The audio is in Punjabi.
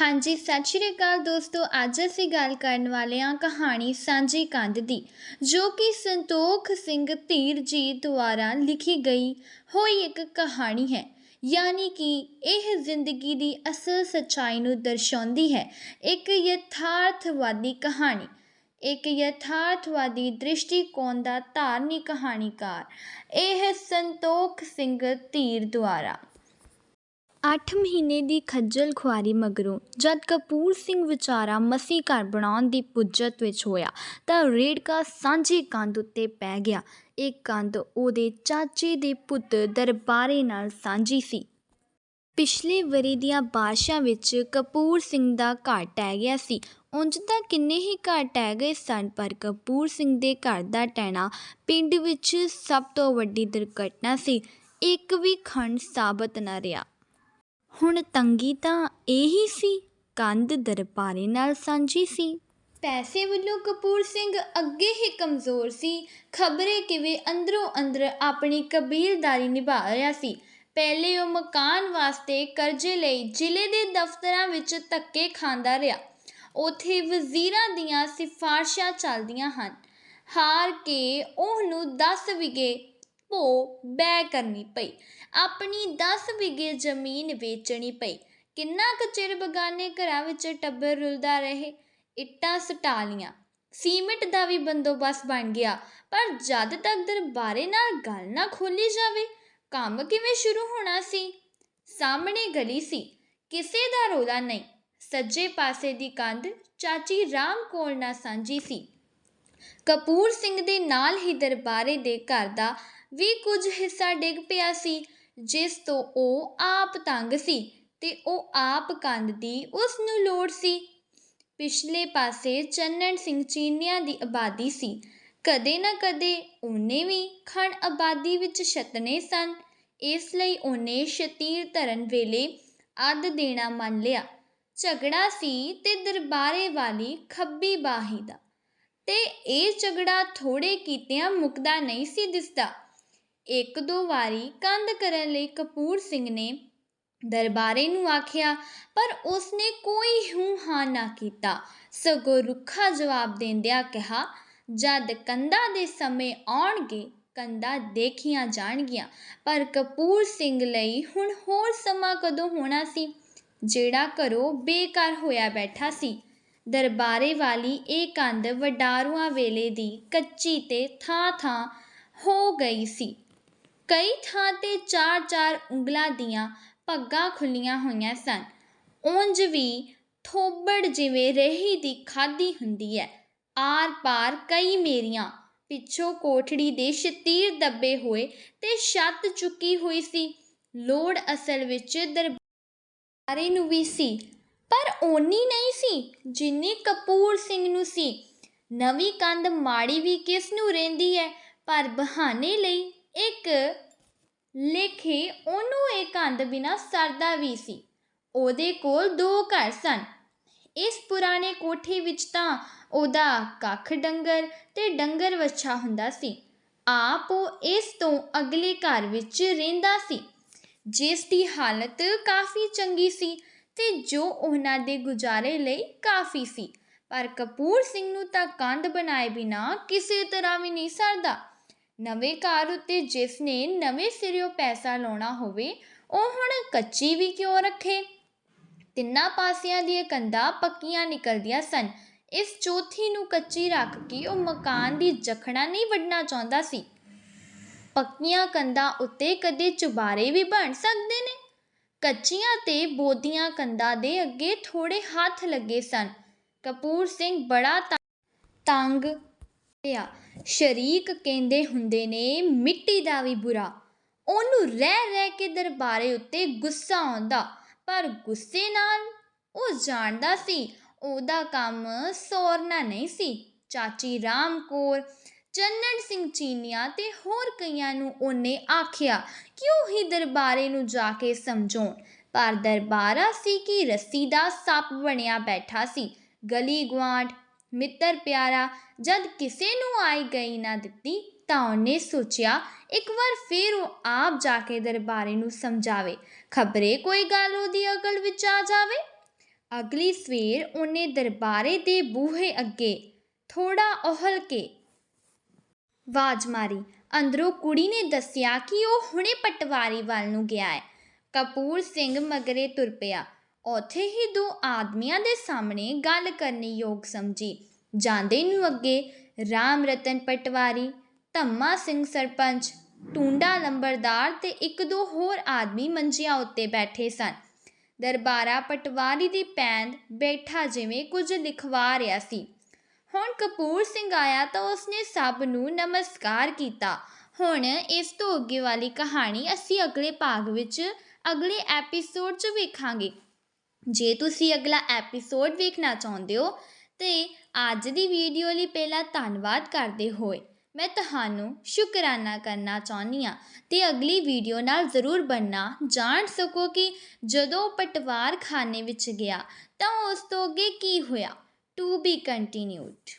ਹਾਂਜੀ, ਸਤਿ ਸ਼੍ਰੀ ਅਕਾਲ ਦੋਸਤੋ। ਅੱਜ ਅਸੀਂ ਗੱਲ ਕਰਨ ਵਾਲੇ ਹਾਂ ਕਹਾਣੀ ਸਾਂਝੀ ਕੰਧ ਦੀ, ਜੋ ਕਿ ਸੰਤੋਖ ਸਿੰਘ ਧੀਰ ਜੀ ਦੁਆਰਾ ਲਿਖੀ ਗਈ ਹੋਈ ਇੱਕ ਕਹਾਣੀ ਹੈ। ਯਾਨੀ ਕਿ ਇਹ ਜ਼ਿੰਦਗੀ ਦੀ ਅਸਲ ਸੱਚਾਈ ਨੂੰ ਦਰਸਾਉਂਦੀ ਹੈ। ਇੱਕ ਯਥਾਰਥਵਾਦੀ ਕਹਾਣੀ, ਇੱਕ ਯਥਾਰਥਵਾਦੀ ਦ੍ਰਿਸ਼ਟੀਕੋਣ ਦਾ ਧਾਰਨੀ ਕਹਾਣੀਕਾਰ, ਇਹ ਸੰਤੋਖ ਸਿੰਘ ਧੀਰ ਦੁਆਰਾ। ਅੱਠ ਮਹੀਨੇ ਦੀ ਖੱਜਲ ਖੁਆਰੀ ਮਗਰੋਂ ਜਦ ਕਪੂਰ ਸਿੰਘ ਵਿਚਾਰਾ ਮਸੀਂ ਘਰ ਬਣਾਉਣ ਦੀ ਪੁੱਜਤ ਵਿੱਚ ਹੋਇਆ ਤਾਂ ਰੇੜਕਾ ਸਾਂਝੀ ਕੰਧ ਉੱਤੇ ਪੈ ਗਿਆ। ਇਹ ਕੰਧ ਉਹਦੇ ਚਾਚੇ ਦੇ ਪੁੱਤ ਦਰਬਾਰੇ ਨਾਲ ਸਾਂਝੀ ਸੀ। ਪਿਛਲੇ ਵਰੇ ਦੀਆਂ ਬਾਰਿਸ਼ਾਂ ਵਿੱਚ ਕਪੂਰ ਸਿੰਘ ਦਾ ਘਰ ਟਹਿ ਗਿਆ ਸੀ। ਉਂਝ ਤਾਂ ਕਿੰਨੇ ਹੀ ਘਰ ਟਹਿ ਗਏ ਸਨ, ਪਰ ਕਪੂਰ ਸਿੰਘ ਦੇ ਘਰ ਦਾ ਟਹਿਣਾ ਪਿੰਡ ਵਿੱਚ ਸਭ ਤੋਂ ਵੱਡੀ ਦੁਰਘਟਨਾ ਸੀ। ਇੱਕ ਵੀ ਖੰਡ ਸਾਬਤ ਨਾ ਰਿਹਾ। ਹੁਣ ਤੰਗੀ ਤਾਂ ਇਹੀ ਸੀ, ਕੰਧ ਦਰਬਾਰੇ ਨਾਲ ਸਾਂਝੀ ਸੀ। ਪੈਸੇ ਵੱਲੋਂ ਕਪੂਰ ਸਿੰਘ ਅੱਗੇ ਹੀ ਕਮਜ਼ੋਰ ਸੀ। ਖਬਰੇ ਕਿਵੇਂ ਅੰਦਰੋਂ ਅੰਦਰ ਆਪਣੀ ਕਬੀਲਦਾਰੀ ਨਿਭਾ ਰਿਹਾ ਸੀ। ਪਹਿਲੇ ਉਹ ਮਕਾਨ ਵਾਸਤੇ ਕਰਜ਼ੇ ਲਈ ਜ਼ਿਲ੍ਹੇ ਦੇ ਦਫ਼ਤਰਾਂ ਵਿੱਚ ਧੱਕੇ ਖਾਂਦਾ ਰਿਹਾ। ਉਥੇ ਵਜ਼ੀਰਾਂ ਦੀਆਂ ਸਿਫਾਰਸ਼ਾਂ ਚੱਲਦੀਆਂ ਹਨ। ਹਾਰ ਕੇ ਉਹਨੂੰ 10 ਵਿਗੇ ਭੋ ਬੈ ਕਰਨੀ ਪਈ। ਆਪਣੀ 10 ਵਿਗੇ ਜ਼ਮੀਨ ਵੇਚਣੀ ਪਈ। ਕਿੰਨਾ ਕੁ ਚਿਰ ਬਗਾਨੇ ਘਰਾਂ ਵਿੱਚ ਟੱਬਰ ਰੁਲਦਾ ਰਹੇ, ਇੱਟਾਂ ਸਟਾ ਲੀਆਂ। ਸੀਮਿੰਟ ਦਾ ਵੀ ਬੰਦੋਬਸਤ ਬਣ ਗਿਆ, ਪਰ ਜਦ ਤੱਕ ਦਰਬਾਰੇ ਨਾਲ ਗੱਲ ਨਾ ਖੋਲੀ ਜਾਵੇ, ਕੰਮ ਕਿਵੇਂ ਸ਼ੁਰੂ ਹੋਣਾ ਸੀ? ਸਾਹਮਣੇ ਗਲੀ ਸੀ। ਕਿਸੇ ਦਾ ਰੋਲਾ ਨਹੀਂ। ਸੱਜੇ ਪਾਸੇ ਦੀ ਕੰਧ ਚਾਚੀ ਰਾਮ ਕੋਲ ਨਾ ਸਾਂਝੀ ਸੀ। ਕਪੂਰ ਸਿੰਘ ਦੇ ਨਾਲ ਹੀ ਦਰਬਾਰੇ ਦੇ ਘਰ ਦਾ ਵੀ ਕੁਝ ਹਿੱਸਾ ਡਿੱਗ ਪਿਆ ਸੀ, ਜਿਸ ਤੋਂ ਉਹ ਆਪ ਤੰਗ ਸੀ ਤੇ ਉਹ ਆਪ ਕੰਧ ਦੀ ਉਸ ਨੂੰ ਲੋੜ ਸੀ। ਪਿਛਲੇ ਪਾਸੇ ਚੰਨਣ ਸਿੰਘ ਚੀਨੀਆਂ ਦੀ ਆਬਾਦੀ ਸੀ। ਕਦੇ ਨਾ ਕਦੇ ਉਹਨੇ ਵੀ ਖਣ ਆਬਾਦੀ ਵਿੱਚ ਛਤਨੇ ਸਨ। ਇਸ ਲਈ ਉਹਨੇ ਸ਼ਤੀਰ ਧਰਨ ਵੇਲੇ ਅੱਧ ਦੇਣਾ ਮੰਨ ਲਿਆ। ਝਗੜਾ ਸੀ ਤੇ ਦਰਬਾਰੇ ਵਾਲੀ ਖੱਬੀ ਬਾਹੀ ਦਾ। ਤੇ ਇਹ ਝਗੜਾ ਥੋੜੇ ਕੀਤਿਆਂ ਮੁੱਕਦਾ ਨਹੀਂ ਸੀ ਦਿਸਦਾ। ਇੱਕ ਦੋ ਵਾਰੀ ਕੰਧ ਕਰਨ ਲਈ ਕਪੂਰ ਸਿੰਘ ਨੇ ਦਰਬਾਰੇ ਨੂੰ ਆਖਿਆ, ਪਰ ਉਸਨੇ ਕੋਈ ਹੂੰ ਹਾਂ ਨਾ ਕੀਤਾ। ਸਗੋਂ ਰੁੱਖਾ ਜਵਾਬ ਦਿੰਦਿਆਂ ਕਿਹਾ, ਜਦ ਕੰਧਾਂ ਦੇ ਸਮੇਂ ਆਉਣਗੇ, ਕੰਧਾਂ ਦੇਖੀਆਂ ਜਾਣਗੀਆਂ, ਪਰ ਕਪੂਰ ਸਿੰਘ ਲਈ ਹੁਣ ਹੋਰ ਸਮਾਂ ਕਦੋਂ ਹੋਣਾ ਸੀ? ਜਿਹੜਾ ਘਰੋਂ ਬੇਕਾਰ ਹੋਇਆ ਬੈਠਾ ਸੀ। ਦਰਬਾਰੇ ਵਾਲੀ ਇਹ ਕੰਧ ਵਡਾਰੂਆਂ ਵੇਲੇ ਦੀ ਕੱਚੀ ਤੇ ਥਾਂ ਥਾਂ ਹੋ ਗਈ ਸੀ। ਕਈ ਥਾਂ ਤੇ ਚਾਰ ਚਾਰ ਉਂਗਲਾਂ ਦੀਆਂ ਪੱਗਾਂ ਖੁੱਲ੍ਹੀਆਂ ਹੋਈਆਂ ਸਨ। ਉਂਝ ਵੀ ਥੋਬੜ ਜਿਵੇਂ ਰੇਹੀ ਦੀ ਖਾਦੀ ਹੁੰਦੀ ਹੈ। ਆਰ ਪਾਰ ਕਈ ਮੇਰੀਆਂ ਪਿੱਛੋਂ ਕੋਠੜੀ ਦੇ ਸ਼ਤੀਰ ਦੱਬੇ ਹੋਏ ਤੇ ਛੱਤ ਚੁੱਕੀ ਹੋਈ ਸੀ। ਲੋੜ ਅਸਲ ਵਿੱਚ ਦਰਬਾਰੇ ਨੂੰ ਵੀ ਸੀ, ਪਰ ਓਨੀ ਨਹੀਂ ਸੀ ਜਿੰਨੀ ਕਪੂਰ ਸਿੰਘ ਨੂੰ ਸੀ। ਨਵੀਂ ਕੰਧ ਮਾੜੀ ਵੀ ਕਿਸ ਨੂੰ ਰਹਿੰਦੀ ਹੈ, ਪਰ ਬਹਾਨੇ ਲਈ ਇੱਕ ਲੇਖੇ ਉਹਨੂੰ ਇਹ ਕੰਧ ਬਿਨਾਂ ਸਰਦਾ ਵੀ ਸੀ। ਉਹਦੇ ਕੋਲ ਦੋ ਘਰ ਸਨ। ਇਸ ਪੁਰਾਣੇ ਕੋਠੇ ਵਿੱਚ ਤਾਂ ਉਹਦਾ ਕੱਖ ਡੰਗਰ ਤੇ ਡੰਗਰ ਵੱਛਾ ਹੁੰਦਾ ਸੀ। ਆਪ ਉਹ ਇਸ ਤੋਂ ਅਗਲੇ ਘਰ ਵਿੱਚ ਰਹਿੰਦਾ ਸੀ। ਜਿਸ ਦੀ ਹਾਲਤ ਕਾਫੀ ਚੰਗੀ ਸੀ ਤੇ ਜੋ ਉਹਨਾਂ ਦੇ ਗੁਜ਼ਾਰੇ ਲਈ ਕਾਫੀ ਸੀ। ਪਰ ਕਪੂਰ ਸਿੰਘ ਨੂੰ ਤਾਂ ਕੰਧ ਬਣਾਏ ਬਿਨਾ ਕਿਸੇ ਤਰ੍ਹਾਂ ਵੀ ਨਹੀਂ ਸਰਦਾ। ਨਵੇਂ ਘਰ ਉੱਤੇ ਜਿਸ ਨੇ ਨਵੇਂ ਸਿਰਿਓਂ ਪੈਸਾ ਲਾਉਣਾ ਹੋਵੇ, ਉਹ ਹੁਣ ਕੱਚੀ ਵੀ ਕਿਉਂ ਰੱਖੇ? ਤਿੰਨਾਂ ਪਾਸਿਆਂ ਦੀਆਂ ਕੰਧਾਂ ਪੱਕੀਆਂ ਨਿਕਲਦੀਆਂ ਸਨ। ਇਸ ਚੌਥੀ ਨੂੰ ਕੱਚੀ ਰੱਖ ਕੇ ਉਹ ਮਕਾਨ ਦੀ ਜਖਣਾ ਨਹੀਂ ਵੱਢਣਾ ਚਾਹੁੰਦਾ ਸੀ। ਪੱਕੀਆਂ ਕੰਧਾਂ ਉੱਤੇ ਕਦੇ ਚੁਬਾਰੇ ਵੀ ਬਣ ਸਕਦੇ ਨੇ? ਕੱਚੀਆਂ ਤੇ ਬੋਦੀਆਂ ਕੰਧਾਂ ਦੇ ਅੱਗੇ ਥੋੜੇ ਹੱਥ ਲੱਗੇ ਸਨ। ਕਪੂਰ ਸਿੰਘ ਬੜਾ ਤੰਗ ਪਿਆ ਸ਼ਰੀਕ ਕਹਿੰਦੇ ਹੁੰਦੇ ਨੇ, ਮਿੱਟੀ ਦਾ ਵੀ ਬੁਰਾ। ਉਹਨੂੰ ਰਹਿ ਰਹਿ ਕੇ ਦਰਬਾਰੇ ਉੱਤੇ ਗੁੱਸਾ ਆਉਂਦਾ, ਪਰ ਗੁੱਸੇ ਨਾਲ ਉਹ ਜਾਣਦਾ ਸੀ, ਉਹਦਾ ਕੰਮ ਸੋਰਨਾ ਨਹੀਂ ਸੀ। ਚਾਚੀ ਰਾਮ ਕੌਰ ਚੰਨਣ ਸਿੰਘ ਚੀਨੀਆ ਤੇ ਹੋਰ ਕਈਆਂ ਨੂੰ ਉਹਨੇ ਆਖਿਆ ਕਿ ਉਹ ਹੀ ਦਰਬਾਰੇ ਨੂੰ ਜਾ ਕੇ ਸਮਝਾਉਣ? ਪਰ ਦਰਬਾਰਾ ਸੀ ਕਿ ਰੱਸੀ ਦਾ ਸੱਪ ਬਣਿਆ ਬੈਠਾ ਸੀ। ਗਲੀ ਗੁਆਂਢ ਮਿੱਤਰ ਪਿਆਰਾ, ਜਦ ਕਿਸੇ ਨੂੰ ਆਈ ਗਈ ਨਾ ਦਿੱਤੀ, ਤਾਂ ਉਹਨੇ ਸੋਚਿਆ, ਇੱਕ ਵਾਰ ਫੇਰ ਉਹ ਆਪ ਜਾ ਕੇ ਦਰਬਾਰੇ ਨੂੰ ਸਮਝਾਵੇ। ਖਬਰੇ ਕੋਈ ਗੱਲ ਉਹਦੀ ਅਕਲ ਵਿੱਚ ਆ ਜਾਵੇ? ਅਗਲੀ ਸਵੇਰ ਉਹਨੇ ਦਰਬਾਰੇ ਦੇ ਬੂਹੇ ਅੱਗੇ ਥੋੜਾ ohਲ ਕੇ ਆਵਾਜ਼ ਮਾਰੀ। ਅੰਦਰੋਂ ਕੁੜੀ ਨੇ ਦੱਸਿਆ ਕਿ ਉਹ ਹੁਣੇ ਪਟਵਾਰੀ ਵੱਲ ਨੂੰ ਗਿਆ ਹੈ। ਕਪੂਰ ਸਿੰਘ ਮਗਰੇ ਤੁਰ ਪਿਆ। ਉੱਥੇ ਹੀ ਦੋ ਆਦਮੀਆਂ ਦੇ ਸਾਹਮਣੇ ਗੱਲ ਕਰਨੀ ਯੋਗ ਸਮਝੀ। ਜਾਂਦੇ ਨੂੰ ਅੱਗੇ ਰਾਮ ਰਤਨ ਪਟਵਾਰੀ, ਧੰਮਾ ਸਿੰਘ ਸਰਪੰਚ, ਟੁੰਡਾ ਲੰਬਰਦਾਰ ਤੇ ਇੱਕ ਦੋ ਹੋਰ ਆਦਮੀ ਮੰਜੀਆਂ ਉੱਤੇ ਬੈਠੇ ਸਨ। ਦਰਬਾਰਾ ਪਟਵਾਰੀ ਦੀ ਪੈਂਦ ਬੈਠਾ ਜਿਵੇਂ ਕੁਝ ਲਿਖਵਾ ਰਿਹਾ ਸੀ। ਹੁਣ ਕਪੂਰ ਸਿੰਘ ਆਇਆ ਤਾਂ ਉਸਨੇ ਸਭ ਨੂੰ ਨਮਸਕਾਰ ਕੀਤਾ। ਹੁਣ ਇਸ ਤੋਂ ਅੱਗੇ ਵਾਲੀ ਕਹਾਣੀ ਅਸੀਂ ਅਗਲੇ ਭਾਗ ਵਿੱਚ ਅਗਲੇ ਐਪੀਸੋਡ 'ਚ ਵੇਖਾਂਗੇ। ਜੇ ਤੁਸੀਂ ਅਗਲਾ ਐਪੀਸੋਡ ਵੇਖਣਾ ਚਾਹੁੰਦੇ ਹੋ, ਤੇ ਅੱਜ ਦੀ ਵੀਡੀਓ ਲਈ ਪਹਿਲਾਂ ਧੰਨਵਾਦ ਕਰਦੇ ਹੋਏ ਮੈਂ ਤੁਹਾਨੂੰ ਸ਼ੁਕਰਾਨਾ ਕਰਨਾ ਚਾਹੁੰਦੀ ਹਾਂ ਤੇ ਅਗਲੀ ਵੀਡੀਓ ਨਾਲ ਜ਼ਰੂਰ ਬਣਨਾ ਜਾਣ ਸਕੋ ਕਿ ਜਦੋਂ ਪਟਵਾਰ ਖਾਨੇ ਵਿੱਚ ਗਿਆ ਤਾਂ ਉਸ ਤੋਂ ਅੱਗੇ ਕੀ ਹੋਇਆ? To be continued